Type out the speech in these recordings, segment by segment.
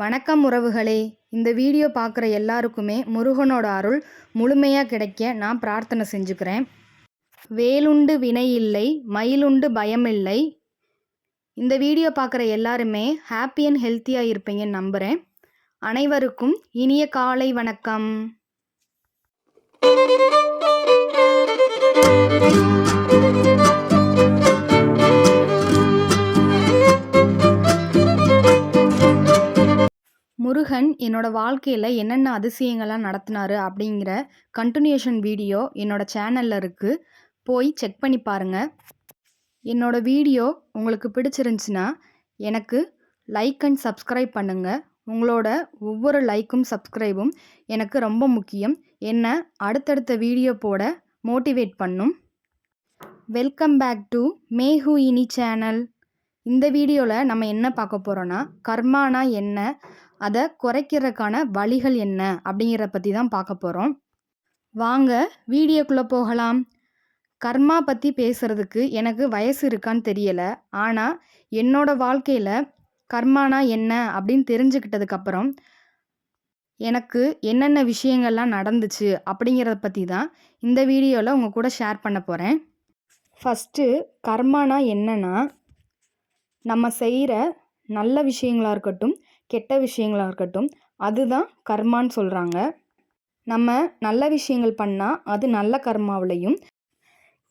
வணக்கம் உறவுகளே. இந்த வீடியோ பார்க்குற எல்லாருக்குமே முருகனோட அருள் முழுமையாக கிடைக்க நான் பிரார்த்தனை செஞ்சுக்கிறேன். வேலுண்டு வினை இல்லை மயிலுண்டு பயமில்லை இந்த வீடியோ பார்க்குற எல்லாருமே ஹாப்பி அண்ட் ஹெல்த்தியாக இருப்பீங்கன்னு நம்புகிறேன் அனைவருக்கும் இனிய காலை வணக்கம். என்னோடய வாழ்க்கையில் என்னென்ன அதிசயங்கள்லாம் நடத்தினாரு அப்படிங்கிற கண்டினியூஷன் வீடியோ என்னோடய சேனலில் இருக்குது போய் செக் பண்ணி பாருங்கள் என்னோடய வீடியோ உங்களுக்கு பிடிச்சிருந்துச்சுன்னா எனக்கு லைக் அண்ட் சப்ஸ்கிரைப் பண்ணுங்கள் உங்களோட ஒவ்வொரு லைக்கும் சப்ஸ்கிரைபும் எனக்கு ரொம்ப முக்கியம். என்ன அடுத்தடுத்த வீடியோ போட மோட்டிவேட் பண்ணும். வெல்கம் பேக் டு மேஹூ இனி சேனல் இந்த வீடியோவில் நம்ம என்ன பார்க்க போகிறோன்னா கர்மானா என்ன அதை குறைக்கிறதுக்கான வழிகள் என்ன அப்படிங்கிறத பற்றி தான் பார்க்க போகிறோம் வாங்க வீடியோக்குள்ளே போகலாம். கர்மா பற்றி பேசுகிறதுக்கு எனக்கு வயசு இருக்கான்னு தெரியலை. ஆனால் என்னோட வாழ்க்கையில் கர்மானா என்ன அப்படின்னு தெரிஞ்சுக்கிட்டதுக்கப்புறம் எனக்கு என்னென்ன விஷயங்கள்லாம் நடந்துச்சு அப்படிங்கிறத பற்றி தான் இந்த வீடியோவில் உங்கள் கூட ஷேர் பண்ண போகிறேன் ஃபஸ்ட்டு கர்மானா என்னன்னா நம்ம செய்கிற நல்ல விஷயங்களாக இருக்கட்டும் கெட்ட விஷயங்களாக இருக்கட்டும் அதுதான் கர்மான்னு சொல்கிறாங்க நம்ம நல்ல விஷயங்கள் பண்ணால் அது நல்ல கர்மாவிலையும்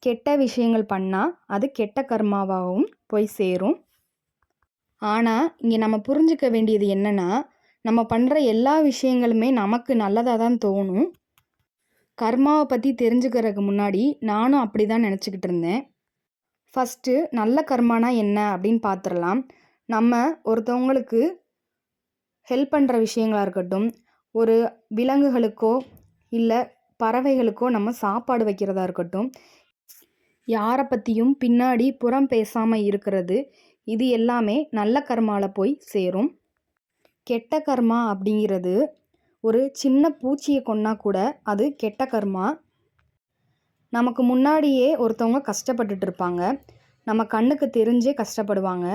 கெட்ட விஷயங்கள் பண்ணால் அது கெட்ட கர்மாவாகவும் போய் சேரும். ஆனால் இங்கே நம்ம புரிஞ்சுக்க வேண்டியது என்னென்னா நம்ம பண்ணுற எல்லா விஷயங்களுமே நமக்கு நல்லதாக தான் தோணும். கர்மாவை பற்றி தெரிஞ்சுக்கிறதுக்கு முன்னாடி நானும் அப்படி தான் நினச்சிக்கிட்டு இருந்தேன். ஃபஸ்ட்டு நல்ல கர்மானா என்ன அப்படின்னு பார்த்துடலாம் நம்ம ஒருத்தவங்களுக்கு ஹெல்ப் பண்ணுற விஷயங்களாக இருக்கட்டும் ஒரு விலங்குகளுக்கோ இல்லை பறவைகளுக்கோ நம்ம சாப்பாடு வைக்கிறதா இருக்கட்டும் யாரை பற்றியும் பின்னாடி புறம் பேசாமல் இருக்கிறது இது எல்லாமே நல்ல கர்மாவில் போய் சேரும். கெட்ட கர்மா அப்படிங்கிறது ஒரு சின்ன பூச்சியை கொன்னா கூட அது கெட்ட கர்மா. நமக்கு முன்னாடியே ஒருத்தவங்க கஷ்டப்பட்டுட்டு இருப்பாங்க. நம்ம கண்ணுக்கு தெரிஞ்சே கஷ்டப்படுவாங்க.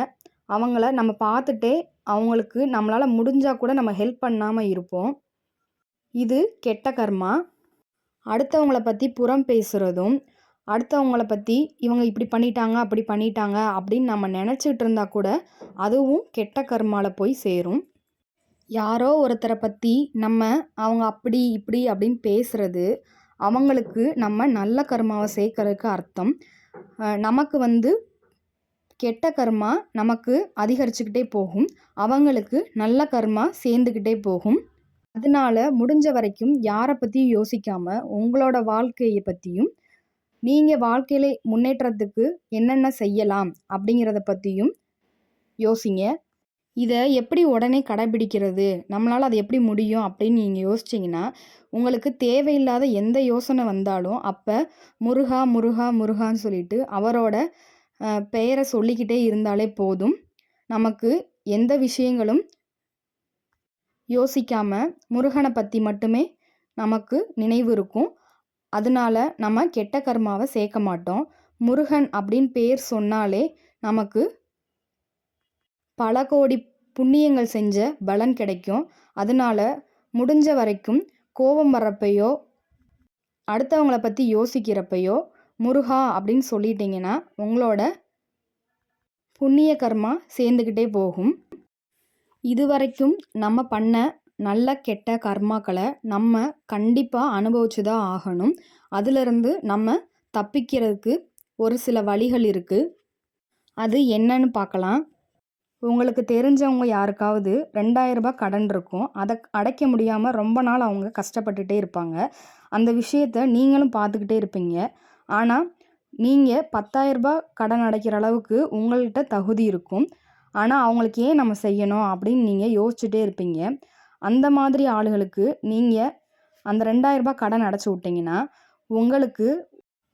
அவங்கள நம்ம பார்த்துட்டே அவங்களுக்கு நம்மளால் முடிஞ்சால் கூட நம்ம ஹெல்ப் பண்ணாமல் இருப்போம். இது கெட்ட கர்மா. அடுத்தவங்கள பற்றி புறம் பேசுகிறதும் அடுத்தவங்கள பற்றி இவங்க இப்படி பண்ணிட்டாங்க அப்படி பண்ணிட்டாங்க அப்படின்னு நம்ம நினச்சிட்டு இருந்தா கூட அதுவும் கெட்ட கர்மாவில் போய் சேரும். யாரோ ஒருத்தரை பற்றி நம்ம அவங்க அப்படி இப்படி அப்படின்னு பேசுகிறது அவங்களுக்கு நம்ம நல்ல கர்மாவை சேர்க்கறதுக்கு அர்த்தம். நமக்கு வந்து கெட்ட கர்மா நமக்கு அதிகரிச்சுக்கிட்டே போகும். அவங்களுக்கு நல்ல கர்மா சேர்ந்துக்கிட்டே போகும். அதனால முடிஞ்ச வரைக்கும் யாரை பற்றியும் யோசிக்காமல் உங்களோட வாழ்க்கையை பற்றியும் நீங்கள் வாழ்க்கையில முன்னேற்றத்துக்கு என்னென்ன செய்யலாம் அப்படிங்கிறத பற்றியும் யோசிங்க. இதை எப்படி உடனே கடைபிடிக்கிறது நம்மளால் அது எப்படி முடியும் அப்படின்னு நீங்கள் யோசிச்சிங்கன்னா உங்களுக்கு தேவையில்லாத எந்த யோசனை வந்தாலும் அப்போ முருகா முருகா முருகான்னு சொல்லிட்டு அவரோட பெயரை சொல்லிக்கிட்டே இருந்தாலே போதும். நமக்கு எந்த விஷயங்களும் யோசிக்காம முருகனை பற்றி மட்டுமே நமக்கு நினைவு இருக்கும். அதனால நம்ம கெட்ட கர்மாவை சேர்க்க மாட்டோம். முருகன் அப்படின்னு பேர் சொன்னாலே நமக்கு பல கோடி புண்ணியங்கள் செஞ்ச பலன் கிடைக்கும். அதனால முடிஞ்ச வரைக்கும் கோபம் வர்றப்பையோ அடுத்தவங்கள பற்றி யோசிக்கிறப்பையோ முருகா அப்படின்னு சொல்லிட்டீங்கன்னா உங்களோட புண்ணிய கர்மா சேர்ந்துக்கிட்டே போகும். இதுவரைக்கும் நம்ம பண்ண நல்ல கெட்ட கர்மாக்களை நம்ம கண்டிப்பாக அனுபவிச்சு தான் ஆகணும். அதிலிருந்து நம்ம தப்பிக்கிறதுக்கு ஒரு சில வழிகள் இருக்குது அது என்னன்னு பார்க்கலாம். உங்களுக்கு தெரிஞ்சவங்க யாருக்காவது ரெண்டாயிரம் ரூபாய் கடன் இருக்கும். அதை அடைக்க முடியாமல் ரொம்ப நாள் அவங்க கஷ்டப்பட்டுட்டே இருப்பாங்க. அந்த விஷயத்த நீங்களும் பார்த்துக்கிட்டே இருப்பீங்க. ஆனால் நீங்கள் பத்தாயிரரூபா கடன் அடைக்கிற அளவுக்கு உங்கள்கிட்ட தகுதி இருக்கும். ஆனால் அவங்களுக்கு ஏன் நம்ம செய்யணும் அப்படின்னு நீங்கள் யோசிச்சுட்டே இருப்பீங்க. அந்த மாதிரி ஆளுகளுக்கு நீங்கள் அந்த ரெண்டாயிரரூபா கடன் அடைச்சி விட்டீங்கன்னா உங்களுக்கு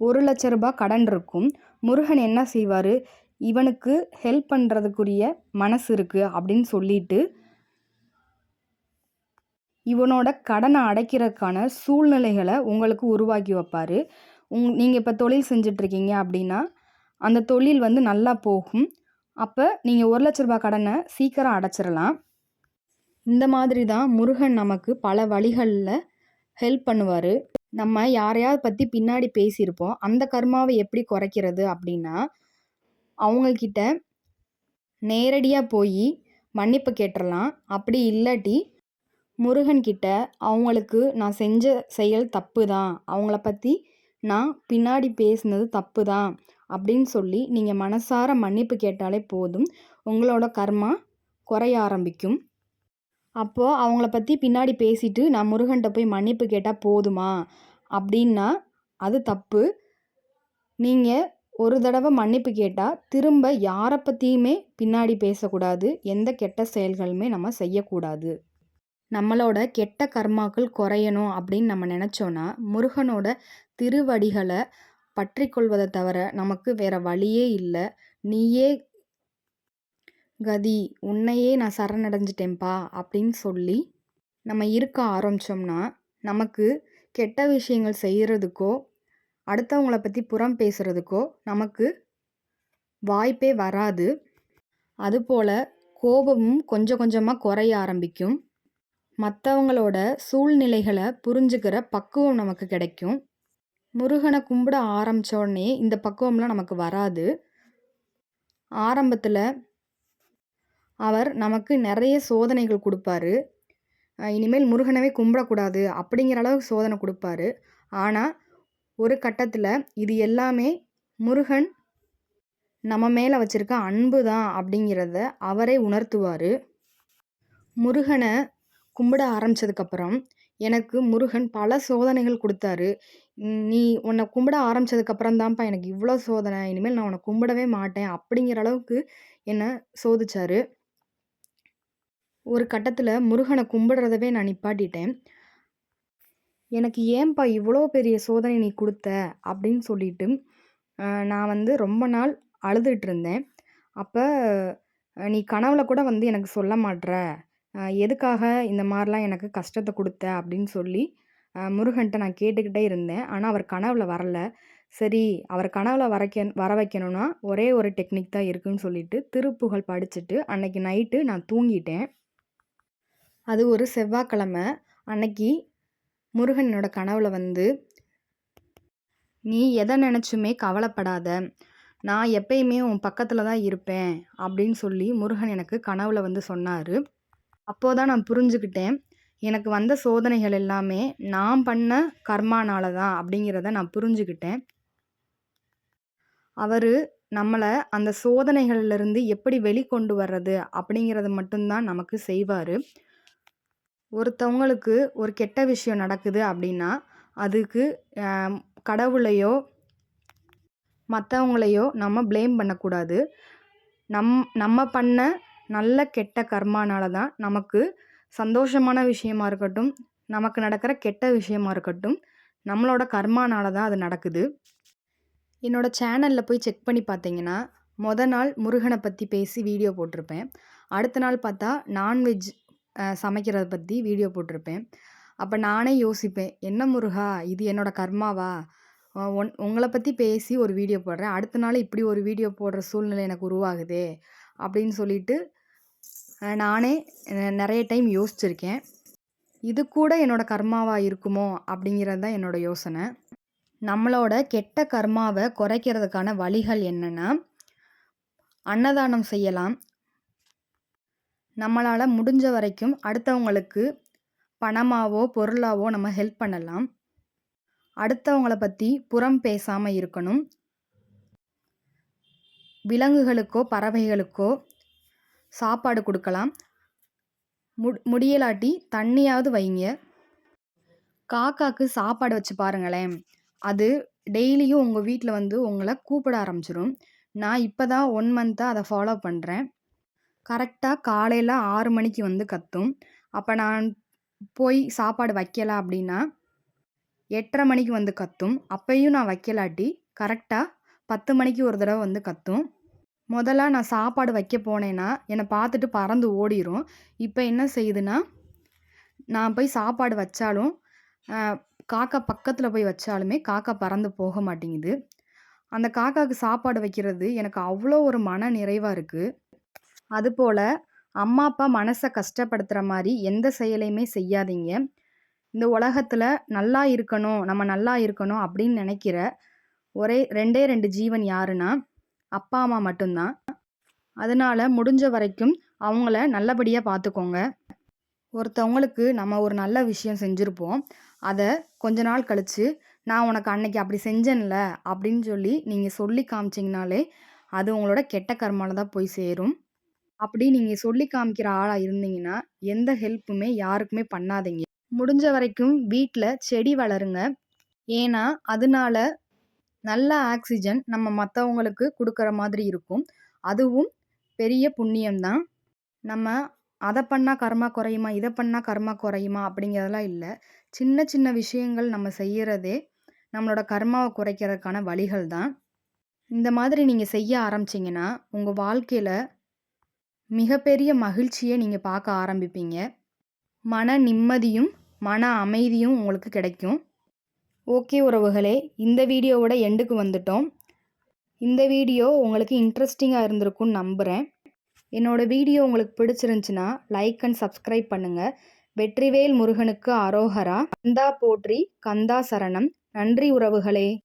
ஒரு லட்ச ரூபாய் கடன் இருக்கும். முருகன் என்ன செய்வார்? இவனுக்கு ஹெல்ப் பண்ணுறதுக்குரிய மனசு இருக்குது அப்படின்னு சொல்லிட்டு இவனோட கடனை அடைக்கிறதுக்கான சூழ்நிலைகளை உங்களுக்கு உருவாக்கி வைப்பார். உங் நீங்கள் இப்போ தொழில் செஞ்சிட்ருக்கீங்க அப்படின்னா அந்த தொழில் வந்து நல்லா போகும். அப்போ நீங்கள் ஒரு லட்ச ரூபாய் கடனை சீக்கிரம் அடைச்சிடலாம் இந்த மாதிரி தான் முருகன் நமக்கு பல வழிகளில் ஹெல்ப் பண்ணுவார். நம்ம யாரையாவது பற்றி பின்னாடி பேசியிருப்போம். அந்த கர்மாவை எப்படி குறைக்கிறது அப்படின்னா அவங்கக்கிட்ட நேரடியாக போய் மன்னிப்பு கேட்டுடலாம் அப்படி இல்லாட்டி முருகன்கிட்ட அவங்களுக்கு நான் செஞ்ச செயல் தப்பு தான். அவங்கள பற்றி நான் பின்னாடி பேசினது தப்பு தான் அப்படின்னு சொல்லி நீங்கள் மனசார மன்னிப்பு கேட்டாலே போதும். உங்களோட கர்மா குறைய ஆரம்பிக்கும். அப்போது அவங்கள பற்றி பின்னாடி பேசிட்டு நான் முருகன்கிட்ட போய் மன்னிப்பு கேட்டால் போதுமா? அப்படின்னா அது தப்பு. நீங்கள் ஒரு தடவை மன்னிப்பு கேட்டால் திரும்ப யாரை பற்றியுமே பின்னாடி பேசக்கூடாது. எந்த கெட்ட செயல்களுமே நம்ம செய்யக்கூடாது. நம்மளோட கெட்ட கர்மாக்கள் குறையணும் அப்படின்னு நம்ம நினச்சோன்னா முருகனோட திருவடிகளை பற்றி கொள்வதை தவிர நமக்கு வேற வழியே இல்லை. நீயே கதி உன்னையே நான் சரணடைஞ்சிட்டேன்ப்பா அப்படின்னு சொல்லி நம்ம இருக்க ஆரம்பித்தோம்னா நமக்கு கெட்ட விஷயங்கள் செய்கிறதுக்கோ அடுத்தவங்களை பற்றி புறம் பேசுகிறதுக்கோ நமக்கு வாய்ப்பே வராது. அதுபோல் கோபமும் கொஞ்சம் கொஞ்சமாக குறைய ஆரம்பிக்கும். மற்றவங்களோட சூழ்நிலைகளை புரிஞ்சுக்கிற பக்குவம் நமக்கு கிடைக்கும். முருகனை கும்பிட ஆரம்பிச்ச உடனே இந்த பக்குவம்லாம் நமக்கு வராது. ஆரம்பத்தில் அவர் நமக்கு நிறைய சோதனைகள் கொடுப்பாரு. இனிமேல் முருகனவே கும்பிடக்கூடாது அப்படிங்கிற அளவுக்கு சோதனை கொடுப்பாரு. ஆனால் ஒரு கட்டத்தில் இது எல்லாமே முருகன் நம்ம மேலே வச்சுருக்க அன்பு தான் அப்படிங்கிறத அவரே உணர்த்துவார். முருகனை கும்பிட ஆரம்பித்ததுக்கப்புறம் எனக்கு முருகன் பல சோதனைகள் கொடுத்தாரு. நீ உன்னை கும்பிட ஆரம்பித்ததுக்கப்புறம் தான்ப்பா எனக்கு இவ்வளோ சோதனை. இனிமேல் நான் உன்னை கும்பிடவே மாட்டேன் அப்படிங்கிற அளவுக்கு என்னை சோதிச்சாரு. ஒரு கட்டத்தில் முருகனை கும்பிடுறதவே நான் நிப்பாட்டிட்டேன். எனக்கு ஏன்பா இவ்வளோ பெரிய சோதனை நீ கொடுத்த அப்படின்னு சொல்லிட்டு நான் வந்து ரொம்ப நாள் அழுதுகிட்டு இருந்தேன். அப்போ நீ கனவுல கூட வந்து எனக்கு சொல்ல மாட்ற. எதுக்காக இந்த மாதிரிலாம் எனக்கு கஷ்டத்தை கொடுத்த? அப்படின்னு சொல்லி முருகன்ட்ட நான் கேட்டுக்கிட்டே இருந்தேன். ஆனால் அவர் கனவில் வரல. சரி அவர் கனவில் வரைக்க வர வைக்கணும்னா ஒரே ஒரு டெக்னிக் தான் இருக்குன்னு சொல்லிட்டு திருப்புகழ் படிச்சுட்டு அன்னைக்கு நைட்டு நான் தூங்கிட்டேன். அது ஒரு செவ்வாய்க்கிழமை. அன்னைக்கு முருகன் என்னோட வந்து நீ எதை நினச்சுமே கவலைப்படாத. நான் எப்பயுமே உன் பக்கத்தில் தான் இருப்பேன். அப்படின்னு சொல்லி முருகன் எனக்கு கனவில் வந்து சொன்னார். அப்போ தான் நான் புரிஞ்சுக்கிட்டேன். எனக்கு வந்த சோதனைகள் எல்லாமே நான் பண்ண கர்மானால தான் அப்படிங்கிறத நான் புரிஞ்சுக்கிட்டேன். அவர் நம்மளை அந்த சோதனைகள்லேருந்து எப்படி வெளிக்கொண்டு வர்றது அப்படிங்கிறது மட்டும்தான் நமக்கு செய்வார். ஒருத்தவங்களுக்கு ஒரு கெட்ட விஷயம் நடக்குது அப்படின்னா அதுக்கு கடவுளையோ மற்றவங்களையோ நம்ம ப்ளேம் பண்ணக்கூடாது. நம் நம்ம பண்ண நல்ல கெட்ட கர்மானால தான் நமக்கு சந்தோஷமான விஷயமா இருக்கட்டும் நமக்கு நடக்கிற கெட்ட விஷயமா இருக்கட்டும் நம்மளோட கர்மானால தான் அது நடக்குது. என்னோடய சேனலில் போய் செக் பண்ணி பார்த்தீங்கன்னா மொத நாள் முருகனை பற்றி பேசி வீடியோ போட்டிருப்பேன். அடுத்த நாள் பார்த்தா நான்வெஜ் சமைக்கிறத பற்றி வீடியோ போட்டிருப்பேன். அப்போ நானே யோசிப்பேன் என்ன முருகா இது என்னோடய கர்மாவா? ஒன் உங்களை பற்றி பேசி ஒரு வீடியோ போடுறேன். அடுத்த நாள் இப்படி ஒரு வீடியோ போடுற சூழ்நிலை எனக்கு உருவாகுதே அப்படின்னு சொல்லிட்டு நானே நிறைய டைம் யோசிச்சிருக்கேன். இது கூட என்னோடய கர்மாவாக இருக்குமோ அப்படிங்கிறது தான் என்னோடய யோசனை. நம்மளோட கெட்ட கர்மாவை குறைக்கிறதுக்கான வழிகள் என்னென்னா அன்னதானம் செய்யலாம். நம்மளால் முடிஞ்ச வரைக்கும் அடுத்தவங்களுக்கு பணமாவோ பொருளாவோ நம்ம ஹெல்ப் பண்ணலாம். அடுத்தவங்கள பற்றி புறம் பேசாமல் இருக்கணும். விலங்குகளுக்கோ பறவைகளுக்கோ சாப்பாடு கொடுக்கலாம். மு முடியலாட்டி தண்ணியாவது வைங்க. காக்காக்கு சாப்பாடு வச்சு பாருங்களேன். அது டெய்லியும் உங்கள் வீட்டில் வந்து உங்களை கூப்பிட ஆரம்பிச்சிடும் நான் இப்போ தான் ஒன் மந்த்தாக அதை ஃபாலோ பண்ணுறேன் கரெக்டாக காலையில் ஆறு மணிக்கு வந்து கத்தும். அப்போ நான் போய் சாப்பாடு வைக்கல அப்படின்னா எட்டரை மணிக்கு வந்து கத்தும். அப்பையும் நான் வைக்கலாட்டி கரெக்டாக பத்து மணிக்கு ஒரு தடவை வந்து கத்தும். முதல்ல நான் சாப்பாடு வைக்க போனேன்னா என்னை பார்த்துட்டு பறந்து ஓடிரும். இப்போ என்ன செய்யுதுன்னா நான் போய் சாப்பாடு வச்சாலும் காக்கா பக்கத்தில் போய் வச்சாலுமே காக்கா பறந்து போக மாட்டேங்குது. அந்த காக்காவுக்கு சாப்பாடு வைக்கிறது எனக்கு அவ்வளோ ஒரு மன நிறைவாக இருக்குது அதுபோல் அம்மா, அப்பா மனசை கஷ்டப்படுத்துகிற மாதிரி எந்த செயலையுமே செய்யாதீங்க. இந்த உலகத்தில் நல்லா இருக்கணும், நம்ம நல்லா இருக்கணும் அப்படின்னு நினைக்கிற ஒரே 2டே 2 ஜீவன் யாருன்னா, அப்பா, அம்மா மட்டும்தான் அதனால் அதனால முடிஞ்ச வரைக்கும் அவங்கள நல்லபடியாக பார்த்துக்கோங்க. ஒருத்தவங்களுக்கு நம்ம ஒரு நல்ல விஷயம் செஞ்சுருப்போம் அதை கொஞ்ச நாள் கழித்து "நான் உனக்கு அன்னைக்கு அப்படி செஞ்சேன்ல" அப்படின்னு சொல்லி நீங்கள் சொல்லி காமிச்சிங்கனாலே அது உங்களோட கெட்ட கர்மால தான் போய் சேரும். அப்படி நீங்கள் சொல்லி காமிக்கிற ஆளாக இருந்தீங்கன்னா, எந்த ஹெல்ப்புமே யாருக்குமே பண்ணாதீங்க. முடிஞ்ச வரைக்கும் வீட்டில் செடி வளருங்க. ஏன்னா, அதனால நல்ல ஆக்சிஜன் நம்ம மற்றவங்களுக்கு கொடுக்குற மாதிரி இருக்கும். அதுவும் பெரிய புண்ணியம் தான். நம்ம அதை பண்ணால் கர்மா குறையுமா, இதை பண்ணால் கர்மா குறையுமா அப்படிங்கிறதெல்லாம் இல்லை சின்ன சின்ன விஷயங்கள் நம்ம செய்கிறதே நம்மளோட கர்மாவை குறைக்கிறதுக்கான வழிகள் தான். இந்த மாதிரி நீங்கள் செய்ய ஆரம்பிச்சிங்கன்னா உங்கள் வாழ்க்கையில் மிகப்பெரிய மகிழ்ச்சியை நீங்கள் பார்க்க ஆரம்பிப்பீங்க. மன நிம்மதியும், மன அமைதியும் உங்களுக்கு கிடைக்கும். ஓகே உறவுகளே, இந்த வீடியோவோட எண்டுக்கு வந்துட்டோம். இந்த வீடியோ உங்களுக்கு இன்ட்ரெஸ்டிங்காக இருந்திருக்கும்னு நம்புகிறேன் என்னோடய வீடியோ உங்களுக்கு பிடிச்சிருந்துச்சின்னா லைக் அண்ட் சப்ஸ்கிரைப் பண்ணுங்கள் வெற்றிவேல் முருகனுக்கு அரோகரா. கந்தா போற்றி, கந்தா சரணம். நன்றி உறவுகளே!